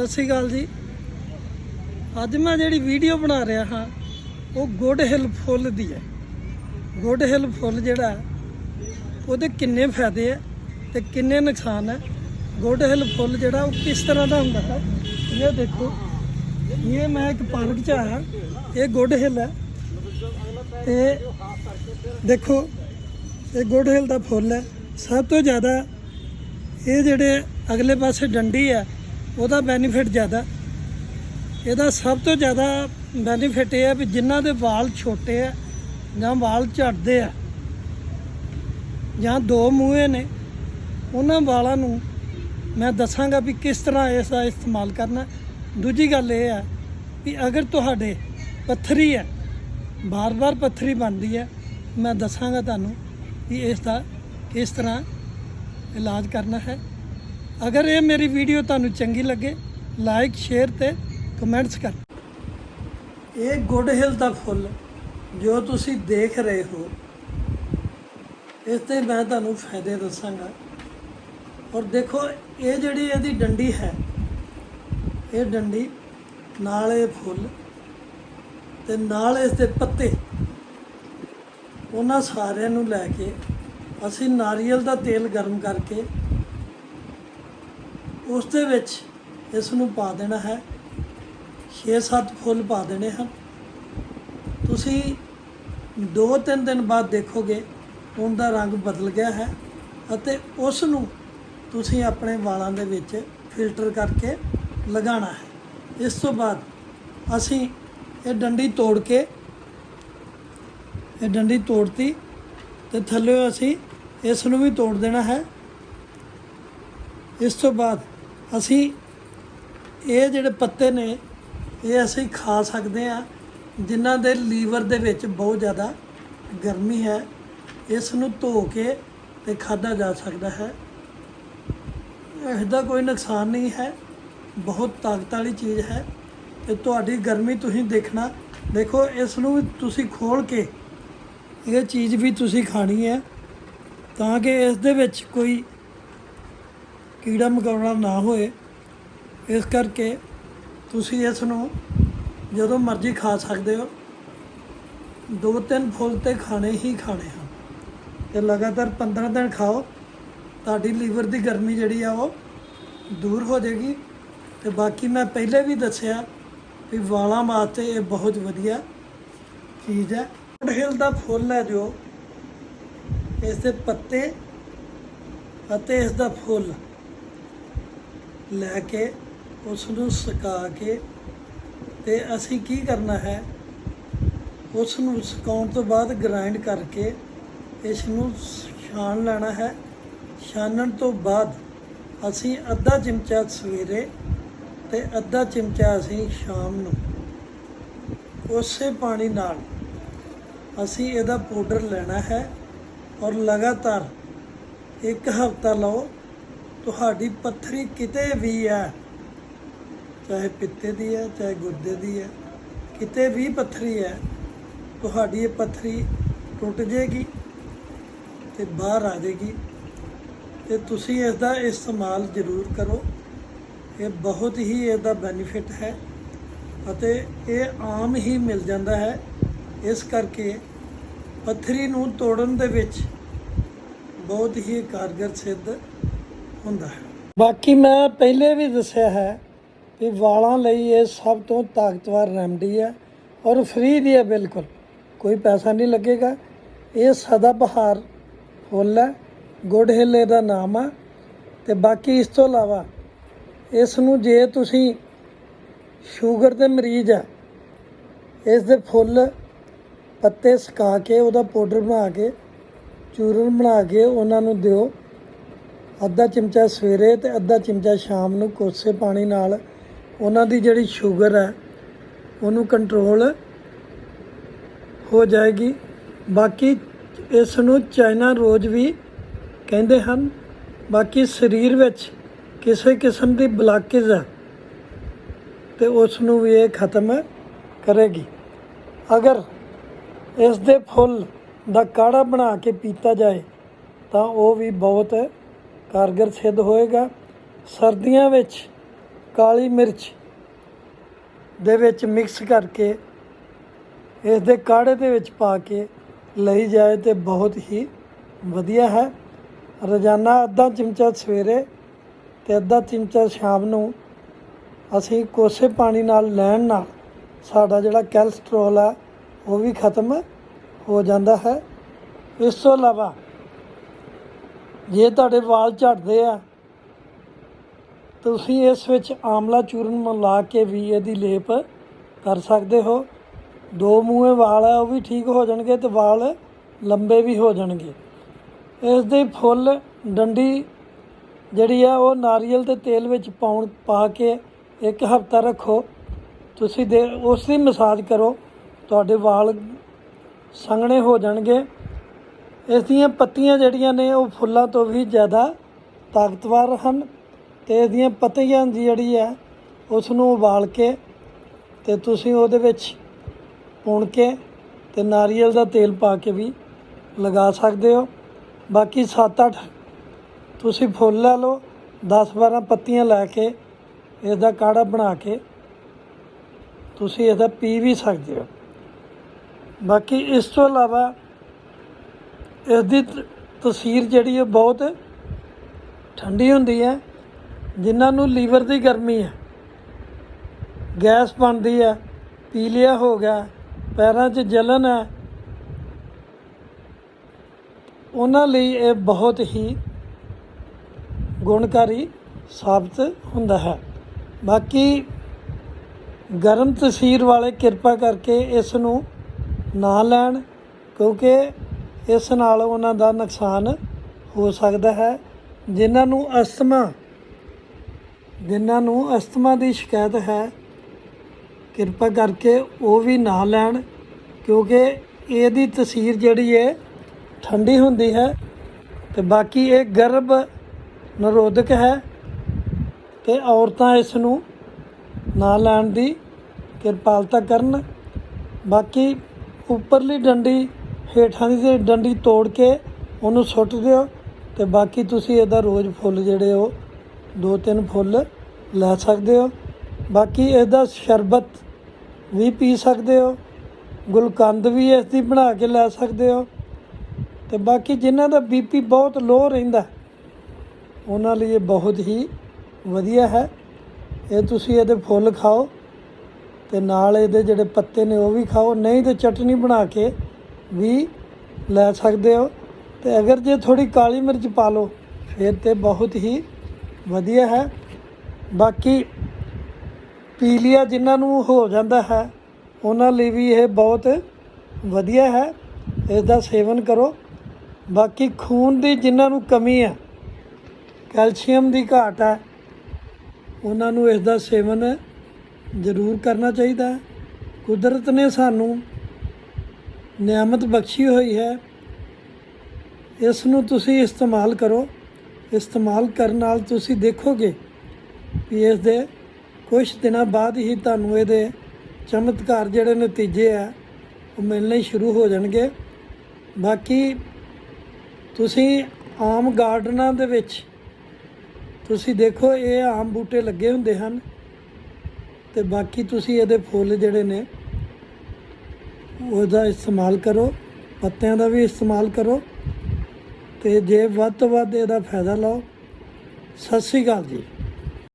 ਸਤਿ ਸ਼੍ਰੀ ਅਕਾਲ ਜੀ। ਅੱਜ ਮੈਂ ਜਿਹੜੀ ਵੀਡੀਓ ਬਣਾ ਰਿਹਾ ਹਾਂ, ਉਹ ਗੁੱਡ ਹਿਲ ਫੁੱਲ ਦੀ ਹੈ। ਗੁੱਡ ਹਿਲ ਫੁੱਲ ਜਿਹੜਾ, ਉਹਦੇ ਕਿੰਨੇ ਫਾਇਦੇ ਹੈ ਤੇ ਕਿੰਨੇ ਨੁਕਸਾਨ ਹੈ? ਗੁੱਡ ਹਿਲ ਫੁੱਲ ਜਿਹੜਾ, ਉਹ ਕਿਸ ਤਰ੍ਹਾਂ ਦਾ ਹੁੰਦਾ ਹੈ? ਇਹ ਦੇਖੋ। ਇਹ ਮੈਂ ਇੱਕ ਪਾਰਕ 'ਚ ਆਇਆ, ਇਹ ਗੁੱਡ ਹਿਲ ਹੈ। ਤੇ ਦੇਖੋ, ਇਹ ਗੁੱਡ ਹਿਲ ਦਾ ਫੁੱਲ ਹੈ। ਸਭ ਤੋਂ ਜ਼ਿਆਦਾ ਇਹ ਜਿਹੜੇ ਅਗਲੇ ਪਾਸੇ ਡੰਡੀ ਹੈ ਉਹਦਾ ਬੈਨੀਫਿਟ ਜ਼ਿਆਦਾ। ਇਹਦਾ ਸਭ ਤੋਂ ਜ਼ਿਆਦਾ ਬੈਨੀਫਿਟ ਇਹ ਹੈ ਵੀ ਜਿਨ੍ਹਾਂ ਦੇ ਵਾਲ ਛੋਟੇ ਆ ਜਾਂ ਵਾਲ ਝੜਦੇ ਆ ਜਾਂ ਦੋ ਮੂਹੇ ਨੇ, ਉਹਨਾਂ ਵਾਲਾਂ ਨੂੰ ਮੈਂ ਦੱਸਾਂਗਾ ਵੀ ਕਿਸ ਤਰ੍ਹਾਂ ਇਸ ਦਾ ਇਸਤੇਮਾਲ ਕਰਨਾ। ਦੂਜੀ ਗੱਲ ਇਹ ਹੈ ਵੀ ਅਗਰ ਤੁਹਾਡੇ ਪੱਥਰੀ ਹੈ ਬਾਰ-ਬਾਰ ਪੱਥਰੀ ਬਣਦੀ ਹੈ ਮੈਂ ਦੱਸਾਂਗਾ ਤੁਹਾਨੂੰ ਵੀ ਇਸ ਦਾ ਕਿਸ ਤਰ੍ਹਾਂ ਇਲਾਜ ਕਰਨਾ ਹੈ। ਅਗਰ ਇਹ ਮੇਰੀ ਵੀਡੀਓ ਤੁਹਾਨੂੰ ਚੰਗੀ ਲੱਗੇ ਲਾਈਕ ਸ਼ੇਅਰ ਤੇ ਕਮੈਂਟਸ ਕਰ। ਇਹ ਗੁੱਡ ਹਿਲ ਦਾ ਫੁੱਲ, ਜੋ ਤੁਸੀਂ ਦੇਖ ਰਹੇ ਹੋ। ਇਸ ਤੇ ਮੈਂ ਤੁਹਾਨੂੰ ਫਾਇਦੇ ਦੱਸਾਂਗਾ। ਔਰ ਦੇਖੋ, ਇਹ ਜਿਹੜੀ ਇਹਦੀ ਡੰਡੀ ਹੈ, ਇਹ ਡੰਡੀ ਨਾਲ ਇਹ ਫੁੱਲ ਤੇ ਨਾਲ ਇਸ ਦੇ ਪੱਤੇ। ਉਹਨਾਂ ਸਾਰਿਆਂ ਨੂੰ ਲੈ ਕੇ ਅਸੀਂ ਨਾਰੀਅਲ ਦਾ ਤੇਲ ਗਰਮ ਕਰਕੇ ਉਸ ਦੇ ਵਿੱਚ ਇਸ ਨੂੰ ਪਾ ਦੇਣਾ ਹੈ। 6-7 ਫੁੱਲ ਪਾ ਦੇਣੇ ਹਨ। ਤੁਸੀਂ 2-3 ਦਿਨ ਬਾਅਦ ਦੇਖੋਗੇ, ਉਹਦਾ ਰੰਗ ਬਦਲ ਗਿਆ ਹੈ ਅਤੇ ਉਸ ਨੂੰ ਤੁਸੀਂ ਆਪਣੇ ਵਾਲਾਂ ਦੇ ਵਿੱਚ ਫਿਲਟਰ ਕਰਕੇ ਲਗਾਉਣਾ ਹੈ। ਇਸ ਤੋਂ ਬਾਅਦ ਅਸੀਂ ਇਹ ਡੰਡੀ ਤੋੜ ਕੇ, ਇਹ ਡੰਡੀ ਤੋੜਤੀ ਤੇ ਥੱਲੇ ਅਸੀਂ ਇਸ ਨੂੰ ਵੀ ਤੋੜ ਦੇਣਾ ਹੈ। ਇਸ ਤੋਂ ਬਾਅਦ ਅਸੀਂ ਇਹ ਜਿਹੜੇ ਪੱਤੇ ਨੇ, ਇਹ ਅਸੀਂ ਖਾ ਸਕਦੇ ਹਾਂ, ਜਿਨ੍ਹਾਂ ਦੇ ਲੀਵਰ ਦੇ ਵਿੱਚ ਬਹੁਤ ਜ਼ਿਆਦਾ ਗਰਮੀ ਹੈ, ਇਸ ਨੂੰ ਧੋ ਕੇ ਤੇ ਖਾਧਾ ਜਾ ਸਕਦਾ ਹੈ। ਇਸ ਦਾ ਕੋਈ ਨੁਕਸਾਨ ਨਹੀਂ ਹੈ, ਬਹੁਤ ਤਾਕਤ ਵਾਲੀ ਚੀਜ਼ ਹੈ ਤੇ ਤੁਹਾਡੀ ਗਰਮੀ ਤੁਸੀਂ ਦੇਖਣਾ, ਦੇਖੋ ਇਸ ਨੂੰ ਤੁਸੀਂ ਖੋਲ ਕੇ ਇਹ ਚੀਜ਼ ਵੀ ਤੁਸੀਂ ਖਾਣੀ ਹੈ, ਤਾਂ ਕਿ ਇਸ ਦੇ ਵਿੱਚ ਕੋਈ ਕੀੜਾ ਮਕੌੜਾ ਨਾ ਹੋਏ, ਇਸ ਕਰਕੇ ਤੁਸੀਂ ਇਸ ਨੂੰ ਜਦੋਂ ਮਰਜ਼ੀ ਖਾ ਸਕਦੇ ਹੋ। ਦੋ ਤਿੰਨ ਫੁੱਲ ਤੇ ਖਾਣੇ ਹੀ ਖਾਣੇ ਹਨ। ਤੇ ਲਗਾਤਾਰ 15 ਦਿਨ ਖਾਓ, ਤੁਹਾਡੀ ਲੀਵਰ ਦੀ ਗਰਮੀ ਜਿਹੜੀ ਆ ਉਹ ਦੂਰ ਹੋ ਜਾਏਗੀ। ਤੇ ਬਾਕੀ ਮੈਂ ਪਹਿਲੇ ਵੀ ਦੱਸਿਆ ਵੀ ਵਾਲਾਂ ਵਾਸਤੇ ਇਹ ਬਹੁਤ ਵਧੀਆ ਚੀਜ਼ ਹੈ। ਹਿਲ ਦਾ ਫੁੱਲ ਹੈ ਜੋ ਇਸ ਦੇ ਪੱਤੇ ਅਤੇ ਇਸ ਦਾ ਫੁੱਲ। ਲੈ ਕੇ ਉਸ ਨੂੰ ਸੁਕਾ ਕੇ ਤੇ ਅਸੀਂ ਕੀ ਕਰਨਾ ਹੈ? ਉਸ ਨੂੰ ਸੁਕਾਉਣ ਤੋਂ ਬਾਅਦ ਗ੍ਰਾਈਂਡ ਕਰਕੇ ਇਸ ਨੂੰ ਛਾਣ ਲੈਣਾ ਹੈ। ਛਾਣਨ ਤੋਂ ਬਾਅਦ ਅਸੀਂ ਅੱਧਾ ਚਮਚਾ ਸਵੇਰੇ ਤੇ ਅੱਧਾ ਚਮਚਾ ਅਸੀਂ ਸ਼ਾਮ ਨੂੰ। ਉਸੇ ਪਾਣੀ ਨਾਲ ਅਸੀਂ ਇਹਦਾ ਪਾਊਡਰ ਲੈਣਾ ਹੈ ਔਰ ਲਗਾਤਾਰ ਇੱਕ ਹਫ਼ਤਾ ਲਓ ਤੁਹਾਡੀ ਪੱਥਰੀ ਕਿਤੇ ਵੀ ਹੈ, ਚਾਹੇ ਪਿੱਤੇ ਦੀ ਹੈ, ਚਾਹੇ ਗੁਰਦੇ ਦੀ ਹੈ, ਕਿਤੇ ਵੀ ਪੱਥਰੀ ਹੈ, ਤੁਹਾਡੀ ਇਹ ਪੱਥਰੀ ਟੁੱਟ ਜਾਏਗੀ ਤੇ ਬਾਹਰ ਆ ਜਾਏਗੀ ਤੇ ਤੁਸੀਂ ਇਸ ਦਾ ਇਸਤੇਮਾਲ ਜ਼ਰੂਰ ਕਰੋ। ਇਹ ਬਹੁਤ ਹੀ ਇਹਦਾ ਬੈਨੀਫਿਟ ਹੈ ਅਤੇ ਇਹ ਆਮ ਹੀ ਮਿਲ ਜਾਂਦਾ ਹੈ। ਇਸ ਕਰਕੇ ਪੱਥਰੀ ਨੂੰ ਤੋੜਨ ਦੇ ਵਿੱਚ ਬਹੁਤ ਹੀ ਕਾਰਗਰ ਸਿੱਧ ਹੁੰਦਾ ਹੈ। ਬਾਕੀ ਮੈਂ ਪਹਿਲੇ ਵੀ ਦੱਸਿਆ ਹੈ ਕਿ ਵਾਲਾਂ ਲਈ ਇਹ ਸਭ ਤੋਂ ਤਾਕਤਵਰ ਰੈਮਡੀ ਹੈ ਔਰ ਫ੍ਰੀ ਦੀ ਹੈ ਬਿਲਕੁਲ। ਕੋਈ ਪੈਸਾ ਨਹੀਂ ਲੱਗੇਗਾ। ਇਹ ਸਦਾ ਬਹਾਰ ਫੁੱਲ ਹੈ ਗੁੱਡ ਹਿੱਲ ਇਹਦਾ ਨਾਮ ਆ ਤੇ ਬਾਕੀ ਇਸ ਤੋਂ ਇਲਾਵਾ ਇਸ ਨੂੰ ਜੇ ਤੁਸੀਂ ਸ਼ੂਗਰ ਦੇ ਮਰੀਜ਼ ਆ, ਇਸ ਦੇ ਫੁੱਲ ਪੱਤੇ ਸੁਕਾ ਕੇ ਉਹਦਾ ਪਾਊਡਰ ਬਣਾ ਕੇ, ਚੂਰਨ ਬਣਾ ਕੇ ਉਹਨਾਂ ਨੂੰ ਦਿਓ ਅੱਧਾ ਚਮਚਾ ਸਵੇਰੇ ਤੇ ਅੱਧਾ ਚਮਚਾ ਸ਼ਾਮ ਨੂੰ ਕੋਸੇ ਪਾਣੀ ਨਾਲ ਉਹਨਾਂ ਦੀ ਜਿਹੜੀ ਸ਼ੂਗਰ ਹੈ, ਉਹਨੂੰ ਕੰਟਰੋਲ ਹੋ ਜਾਏਗੀ। ਬਾਕੀ ਇਸ ਨੂੰ ਚਾਈਨਾ ਰੋਜ਼ ਵੀ ਕਹਿੰਦੇ ਹਨ, ਬਾਕੀ ਸਰੀਰ ਵਿੱਚ ਕਿਸੇ ਕਿਸਮ ਦੀ ਬਲਾਕੇਜ ਹੈ, ਤੇ ਉਸ ਨੂੰ ਵੀ ਇਹ ਖਤਮ ਕਰੇਗੀ। ਅਗਰ ਇਸ ਦੇ ਫੁੱਲ ਦਾ ਕਾੜਾ ਬਣਾ ਕੇ ਪੀਤਾ ਜਾਏ, ਤਾਂ ਉਹ ਵੀ ਬਹੁਤ ਕਾਰਗਰ ਸਿੱਧ ਹੋਏਗਾ। ਸਰਦੀਆਂ ਵਿੱਚ ਕਾਲੀ ਮਿਰਚ ਦੇ ਵਿੱਚ ਮਿਕਸ ਕਰਕੇ ਇਸ ਦੇ ਕਾੜੇ ਦੇ ਵਿੱਚ ਪਾ ਕੇ ਲਈ ਜਾਏ ਤੇ ਬਹੁਤ ਹੀ ਵਧੀਆ ਹੈ। ਰੋਜ਼ਾਨਾ ਅੱਧਾ ਚਮਚਾ ਸਵੇਰੇ ਤੇ ਅੱਧਾ ਚਮਚਾ ਸ਼ਾਮ ਨੂੰ ਅਸੀਂ ਕੋਸੇ ਪਾਣੀ ਨਾਲ ਲੈਣ ਨਾਲ ਸਾਡਾ ਜਿਹੜਾ ਕੋਲੇਸਟ੍ਰੋਲ ਆ, ਉਹ ਵੀ ਖਤਮ ਹੋ ਜਾਂਦਾ ਹੈ। ਇਸ ਤੋਂ ਇਲਾਵਾ ਜੇ ਤੁਹਾਡੇ ਵਾਲ ਝੜਦੇ ਆ, ਤੁਸੀਂ ਇਸ ਵਿੱਚ ਆਮਲਾ ਚੂਰਨ ਮਿਲਾ ਕੇ ਵੀ ਇਹਦੀ ਲੇਪ ਕਰ ਸਕਦੇ ਹੋ। ਦੋ ਮੂੰਹੇ ਵਾਲ ਆ, ਉਹ ਵੀ ਠੀਕ ਹੋ ਜਾਣਗੇ ਤੇ ਵਾਲ ਲੰਬੇ ਵੀ ਹੋ ਜਾਣਗੇ। ਇਸ ਦੇ ਫੁੱਲ ਡੰਡੀ ਜਿਹੜੀ ਆ, ਉਹ ਨਾਰੀਅਲ ਦੇ ਤੇਲ ਵਿੱਚ ਪਾਉਣ, ਪਾ ਕੇ ਇੱਕ ਹਫ਼ਤਾ ਰੱਖੋ। ਤੁਸੀਂ ਦੇ, ਉਸ ਦੀ ਮਸਾਜ ਕਰੋ। ਤੁਹਾਡੇ ਵਾਲ ਸੰਘਣੇ ਹੋ ਜਾਣਗੇ। ਇਸ ਦੀਆਂ ਪੱਤੀਆਂ ਜਿਹੜੀਆਂ ਨੇ ਉਹ ਫੁੱਲਾਂ ਤੋਂ ਵੀ ਜ਼ਿਆਦਾ ਤਾਕਤਵਰ ਹਨ ਤੇ ਇਹਦੀਆਂ ਪੱਤੀਆਂ ਦੀ ਜਿਹੜੀ ਹੈ ਉਸ ਨੂੰ ਉਬਾਲ ਕੇ ਤੇ ਤੁਸੀਂ ਉਹਦੇ ਵਿੱਚ ਪੁਣ ਕੇ ਤੇ ਨਾਰੀਅਲ ਦਾ ਤੇਲ ਪਾ ਕੇ ਵੀ ਲਗਾ ਸਕਦੇ ਹੋ। ਬਾਕੀ 7-8 ਤੁਸੀਂ ਫੁੱਲ ਲੈ ਲਓ 10-12 ਪੱਤੀਆਂ ਲੈ ਕੇ ਇਸ ਦਾ ਕਾੜਾ ਬਣਾ ਕੇ ਤੁਸੀਂ ਇਹਦਾ ਪੀ ਵੀ ਸਕਦੇ ਹੋ। ਬਾਕੀ ਇਸ ਤੋਂ ਇਲਾਵਾ ਇਸ ਦੀ ਤਸੀਰ ਜਿਹੜੀ ਹੈ ਬਹੁਤ ਠੰਡੀ ਹੁੰਦੀ ਹੈ ਜਿਨ੍ਹਾਂ ਨੂੰ ਲੀਵਰ ਦੀ ਗਰਮੀ ਹੈ ਗੈਸ ਬਣਦੀ ਹੈ ਪੀਲੀਆ ਹੋ ਗਿਆ, ਪੈਰਾਂ 'ਚ ਜਲਨ ਹੈ ਉਹਨਾਂ ਲਈ ਇਹ ਬਹੁਤ ਹੀ ਗੁਣਕਾਰੀ ਸਾਬਤ ਹੁੰਦਾ ਹੈ। ਬਾਕੀ ਗਰਮ ਤਸੀਰ ਵਾਲੇ ਕਿਰਪਾ ਕਰਕੇ ਇਸ ਨੂੰ ਨਾ ਲੈਣ, ਕਿਉਂਕਿ ਇਸ ਨਾਲ ਉਹਨਾਂ ਦਾ ਨੁਕਸਾਨ ਹੋ ਸਕਦਾ ਹੈ। ਜਿਨ੍ਹਾਂ ਨੂੰ ਅਸਥਮਾ, ਜਿਨ੍ਹਾਂ ਨੂੰ ਅਸਥਮਾ ਦੀ ਸ਼ਿਕਾਇਤ ਹੈ, ਕਿਰਪਾ ਕਰਕੇ ਉਹ ਵੀ ਨਾ ਲੈਣ, ਕਿਉਂਕਿ ਇਹਦੀ ਤਸੀਰ ਜਿਹੜੀ ਹੈ ਠੰਡੀ ਹੁੰਦੀ ਹੈ ਤੇ ਬਾਕੀ ਇਹ ਗਰਭ ਨਿਰੋਧਕ ਹੈ ਤੇ ਔਰਤਾਂ ਇਸ ਨੂੰ ਨਾ ਲੈਣ ਦੀ ਕਿਰਪਾਲਤਾ ਕਰਨ। ਬਾਕੀ ਉੱਪਰਲੀ ਡੰਡੀ ਹੇਠਾਂ ਦੀ ਤੇ ਡੰਡੀ ਤੋੜ ਕੇ ਉਹਨੂੰ ਸੁੱਟ ਦਿਓ ਤੇ ਬਾਕੀ ਤੁਸੀਂ ਇਹਦਾ ਰੋਜ਼ ਫੁੱਲ ਜਿਹੜੇ ਉਹ ਦੋ ਤਿੰਨ ਫੁੱਲ ਲੈ ਸਕਦੇ ਹੋ। ਬਾਕੀ ਇਹਦਾ ਸ਼ਰਬਤ ਵੀ ਪੀ ਸਕਦੇ ਹੋ। ਗੁਲਕੰਦ ਵੀ ਇਸ ਦੀ ਬਣਾ ਕੇ ਲੈ ਸਕਦੇ ਹੋ। ਤੇ ਬਾਕੀ ਜਿਨ੍ਹਾਂ ਦਾ ਬੀਪੀ ਬਹੁਤ ਲੋ ਰਹਿੰਦਾ, ਉਹਨਾਂ ਲਈ ਇਹ ਬਹੁਤ ਹੀ ਵਧੀਆ ਹੈ। ਇਹ ਤੁਸੀਂ ਇਹਦੇ ਫੁੱਲ ਖਾਓ ਤੇ ਨਾਲ ਇਹਦੇ ਜਿਹੜੇ ਪੱਤੇ ਨੇ ਉਹ ਵੀ ਖਾਓ। ਨਹੀਂ ਤੇ ਚਟਨੀ ਬਣਾ ਕੇ ਵੀ ਲੈ ਸਕਦੇ ਹੋ। ਤੇ ਅਗਰ ਜੇ ਥੋੜੀ ਕਾਲੀ ਮਿਰਚ ਪਾ ਲਓ, ਫਿਰ ਤੇ ਬਹੁਤ ਹੀ ਵਧੀਆ ਹੈ। ਬਾਕੀ ਪੀਲੀਆ ਜਿਨ੍ਹਾਂ ਨੂੰ ਹੋ ਜਾਂਦਾ ਹੈ, ਉਹਨਾਂ ਲਈ ਵੀ ਇਹ ਬਹੁਤ ਵਧੀਆ ਹੈ। ਇਸ ਦਾ ਸੇਵਨ ਕਰੋ। ਬਾਕੀ ਖੂਨ ਦੀ ਜਿਨ੍ਹਾਂ ਨੂੰ ਕਮੀ ਹੈ, ਕੈਲਸ਼ੀਅਮ ਦੀ ਘਾਟ ਹੈ, ਉਹਨਾਂ ਨੂੰ ਇਸ ਦਾ ਸੇਵਨ ਜ਼ਰੂਰ ਕਰਨਾ ਚਾਹੀਦਾ ਹੈ। ਕੁਦਰਤ ਨੇ ਸਾਨੂੰ ਨਿਆਮਤ ਬਖਸ਼ੀ ਹੋਈ ਹੈ। ਇਸ ਨੂੰ ਤੁਸੀਂ ਇਸਤੇਮਾਲ ਕਰੋ। ਇਸਤੇਮਾਲ ਕਰਨ ਨਾਲ ਤੁਸੀਂ ਦੇਖੋਗੇ ਵੀ ਇਸ ਦੇ ਕੁਝ ਦਿਨਾਂ ਬਾਅਦ ਹੀ ਤੁਹਾਨੂੰ ਇਹਦੇ ਚਮਤਕਾਰ ਜਿਹੜੇ ਨਤੀਜੇ ਆ, ਉਹ ਮਿਲਣੇ ਸ਼ੁਰੂ ਹੋ ਜਾਣਗੇ। ਬਾਕੀ ਤੁਸੀਂ ਆਮ ਗਾਰਡਨਾਂ ਦੇ ਵਿੱਚ, ਤੁਸੀਂ ਦੇਖੋ ਇਹ ਆਮ ਬੂਟੇ ਲੱਗੇ ਹੁੰਦੇ ਹਨ ਤੇ ਬਾਕੀ ਤੁਸੀਂ ਇਹਦੇ ਫੁੱਲ ਜਿਹੜੇ ਨੇ ਉਹਦਾ ਇਸਤੇਮਾਲ ਕਰੋ, ਪੱਤਿਆਂ ਦਾ ਵੀ ਇਸਤੇਮਾਲ ਕਰੋ ਤੇ ਜੇ ਵੱਧ ਤੋਂ ਵੱਧ ਇਹਦਾ ਫਾਇਦਾ ਲਓ, ਸਤਿ ਸ੍ਰੀ ਅਕਾਲ ਜੀ।